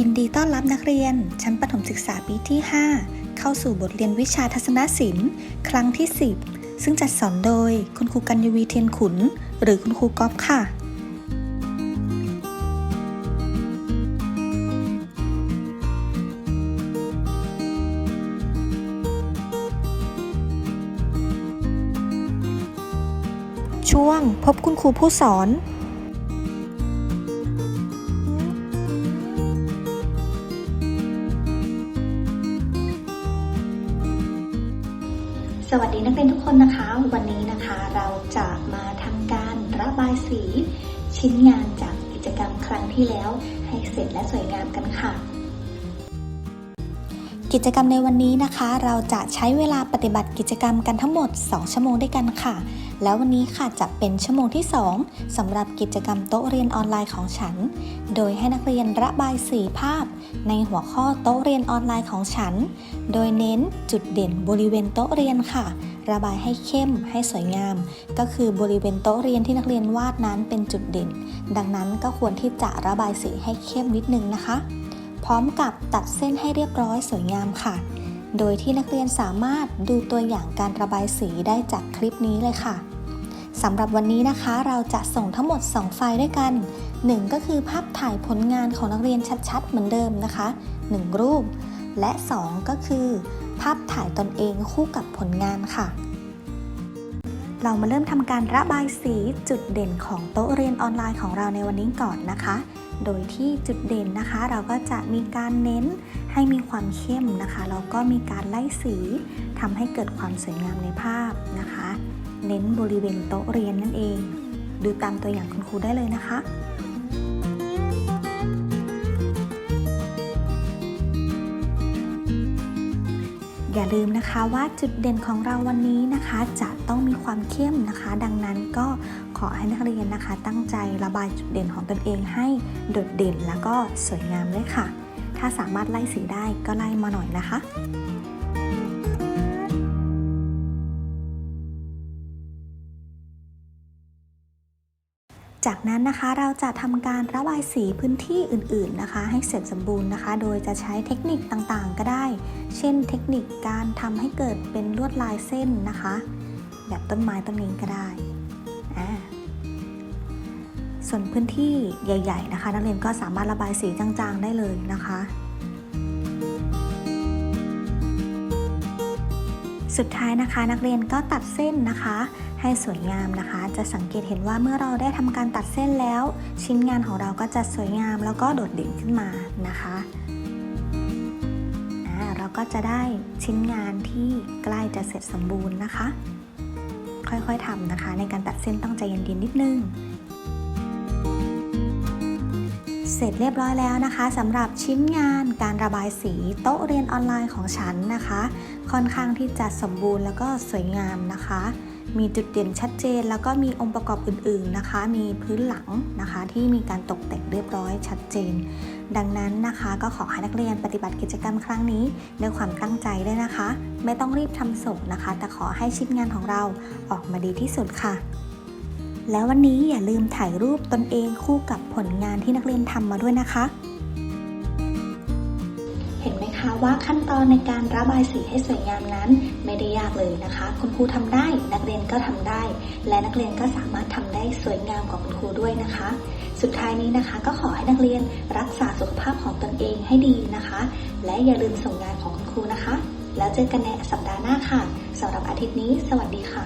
ยินดีต้อนรับนักเรียน ชั้นประถมศึกษาปีที่ 5 เข้าสู่บทเรียนวิชาทัศนศิลป์ ครั้งที่ 10 ซึ่งจัดสอนโดยคุณครูกัญญวีเทียนขุน หรือคุณครูก๊อฟค่ะ ช่วงพบคุณครูผู้สอน สวัสดีนักเรียนทุกคนนะคะ วันนี้นะคะเราจะมาทำการระบายสีชิ้นงานจากกิจกรรมครั้งที่แล้ว ให้เสร็จและสวยงามกันค่ะ กิจกรรมในวันนี้นะคะ เราจะใช้เวลาปฏิบัติกิจกรรมกันทั้งหมด 2 ชั่วโมงด้วยกันค่ะ แล้ววันนี้ค่ะจะเป็นชั่วโมงที่ 2สำหรับกิจกรรมโต๊ะเรียนออนไลน์ของฉัน โดยให้นักเรียนระบายสีภาพ ในหัวข้อโต๊ะเรียนออนไลน์ของฉัน โดยเน้นจุดเด่นบริเวณโต๊ะเรียนค่ะ ระบายให้เข้มให้สวยงาม ก็คือบริเวณโต๊ะเรียนที่นักเรียนวาดนั้นเป็นจุดเด่น ดังนั้นก็ควรที่จะระบายสีให้เข้มนิดนึงนะคะ พร้อมกับตัดเส้นให้เรียบร้อยสวยงามค่ะ โดยที่นักเรียนสามารถดูตัวอย่างการระบายสีได้จากคลิปนี้เลยค่ะสำหรับวันนี้นะคะเราจะส่งทั้งหมด 2 ไฟล์ด้วยกัน 1 ก็คือภาพถ่ายผลงานของนักเรียนชัดๆ เหมือนเดิมนะคะ 1 รูป และ 2 ก็คือ ภาพถ่ายตนเองคู่กับผลงานค่ะ เรามาเริ่มทำการระบายสีจุดเด่นของโต๊ะเรียนออนไลน์ของเราในวันนี้ก่อนนะคะ โดยที่จุดเด่นนะคะ เราก็จะมีการเน้นให้มีความเข้มนะคะแล้วก็มีการไล่สีทำให้เกิดความสวยงามในภาพนะคะ เน้นบริเวณโต๊ะเรียนนั่นเอง ดูตามตัวอย่างคุณครูได้เลยนะคะอย่าลืมนะคะว่าจุดเด่นของเราวันนี้นะคะ จะต้องมีความเข้มนะคะ ดังนั้นก็ ขอให้นักเรียนนะคะ ตั้งใจระบายจุดเด่นของตนเองให้โดดเด่นแล้วก็สวยงามเลยค่ะ ถ้าสามารถไล่สีได้ก็ไล่มาหน่อยนะคะจากนั้นนะคะเราจะทำการระบายสีพื้นที่อื่นๆนะคะ ให้เสร็จสมบูรณ์นะคะ โดยจะใช้เทคนิคต่างๆ ก็ได้ เช่น เทคนิคการทำให้เกิดเป็นลวดลายเส้นนะคะ แบบต้นไม้ต้นนี้ก็ได้อ่า ส่วนพื้นที่ใหญ่ๆนะคะ นักเรียนก็สามารถระบายสีจางๆได้เลยนะคะ สุดท้ายนะคะ นักเรียนก็ตัดเส้นนะคะ ให้สวยงามนะคะ จะสังเกตเห็นว่าเมื่อเราได้ทำการตัดเส้นแล้ว ชิ้นงานของเราก็จะสวยงามแล้วก็โดดเด่นขึ้นมานะคะอ่าเราก็จะได้ชิ้นงานที่ใกล้จะเสร็จสมบูรณ์นะคะ ค่อยๆทำนะคะ ในการตัดเส้นต้องใจเย็นๆนิดนึง เสร็จเรียบร้อยแล้วนะคะสำหรับชิ้นงานการระบายสีโต๊ะเรียนออนไลน์ของฉันนะคะ ค่อนข้างที่จะสมบูรณ์แล้วก็สวยงามนะคะ มีจุดเด่นชัดเจน แล้วก็มีองค์ประกอบอื่นๆนะคะ มีพื้นหลังนะคะ ที่มีการตกแต่งเรียบร้อยชัดเจน ดังนั้นนะคะก็ขอให้นักเรียนปฏิบัติกิจกรรมครั้งนี้ด้วยความตั้งใจด้วยนะคะ ไม่ต้องรีบทำส่งนะคะ แต่ขอให้ชิ้นงานของเราออกมาดีที่สุดค่ะ แล้ววันนี้อย่าลืมถ่ายรูปตนเองคู่กับผลงานที่นักเรียนทำมาด้วยนะคะ เห็นไหมคะว่าขั้นตอนในการระบายสีให้สวยงามนั้น ไม่ได้ยากเลยนะคะ คุณครูทำได้ นักเรียนก็ทำได้ และนักเรียนก็สามารถทำได้สวยงามกว่าคุณครูด้วยนะคะ สุดท้ายนี้นะคะ ก็ขอให้นักเรียนรักษาสุขภาพของตนเองให้ดีนะคะ และอย่าลืมส่งงานของคุณครูนะคะ แล้วเจอกันในสัปดาห์หน้าค่ะสำหรับอาทิตย์นี้ สวัสดีค่ะ